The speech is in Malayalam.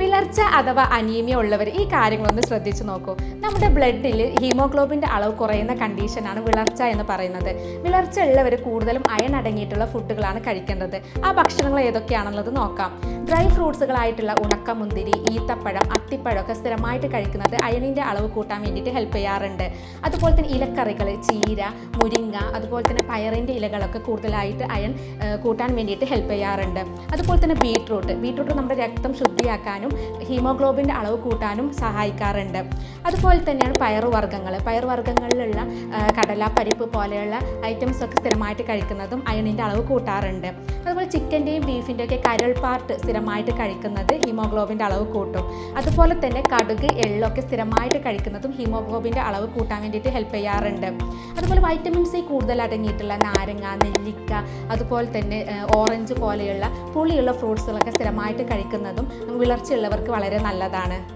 വിളർച്ച അഥവാ അനീമിയ ഉള്ളവർ ഈ കാര്യങ്ങളൊന്ന് ശ്രദ്ധിച്ചു നോക്കൂ. നമ്മുടെ ബ്ലഡിൽ ഹീമോഗ്ലോബിന്റെ അളവ് കുറയുന്ന കണ്ടീഷനാണ് വിളർച്ച എന്ന് പറയുന്നത്. വിളർച്ച ഉള്ളവർ കൂടുതലും അയൺ അടങ്ങിയിട്ടുള്ള ഫുഡുകളാണ് കഴിക്കേണ്ടത്. ആ ഭക്ഷണങ്ങൾ ഏതൊക്കെയാണെന്നുള്ളത് നോക്കാം. ഡ്രൈ ഫ്രൂട്ട്സുകളായിട്ടുള്ള ഉണക്കമുന്തിരി ഈത്തപ്പഴം അത്തിപ്പഴം ഒക്കെ സ്ഥിരമായിട്ട് കഴിക്കുന്നത് അയണിന്റെ അളവ് കൂട്ടാൻ വേണ്ടിയിട്ട് ഹെൽപ്പ് ചെയ്യാറുണ്ട്. അതുപോലെ തന്നെ ഇലക്കറികൾ ചീര മുരിങ്ങ അതുപോലെ തന്നെ പയറിന്റെ ഇലകളൊക്കെ കൂടുതലായിട്ട് അയൺ കൂട്ടാൻ വേണ്ടിയിട്ട് ഹെൽപ്പ് ചെയ്യാറുണ്ട്. അതുപോലെ തന്നെ ബീട്രൂട്ട്. ബീട്രൂട്ട് നമ്മുടെ രക്തം ശുദ്ധിയാക്കാനും ഹീമോഗ്ലോബിന്റെ അളവ് കൂട്ടാനും സഹായിക്കാറുണ്ട്. അതുപോലെ തന്നെയാണ് പയറുവർഗങ്ങൾ പയറുവർഗങ്ങളിലുള്ള കടല പരിപ്പ് പോലെയുള്ള ഐറ്റംസ് ഒക്കെ സ്ഥിരമായിട്ട് കഴിക്കുന്നതും അയണിന്റെ അളവ് കൂട്ടാറുണ്ട്. അതുപോലെ ചിക്കന്റെയും ബീഫിന്റെ ഒക്കെ കരൾ പാർട്ട് സ്ഥിരമായിട്ട് കഴിക്കുന്നത് ഹീമോഗ്ലോബിന്റെ അളവ് കൂട്ടും. അതുപോലെ തന്നെ കടുക് എള്ളൊക്കെ സ്ഥിരമായിട്ട് കഴിക്കുന്നതും ഹീമോഗ്ലോബിന്റെ അളവ് കൂട്ടാൻ വേണ്ടിയിട്ട് ഹെൽപ്പ് ചെയ്യാറുണ്ട്. അതുപോലെ വൈറ്റമിൻ സി കൂടുതൽ അടങ്ങിയിട്ടുള്ള നാരങ്ങ നെല്ലിക്ക അതുപോലെ തന്നെ ഓറഞ്ച് പോലെയുള്ള പുളിയുള്ള ഫ്രൂട്ട്സുകളൊക്കെ സ്ഥിരമായിട്ട് കഴിക്കുന്നതും വിളർച്ചയുള്ളവർക്ക് വളരെ നല്ലതാണ്.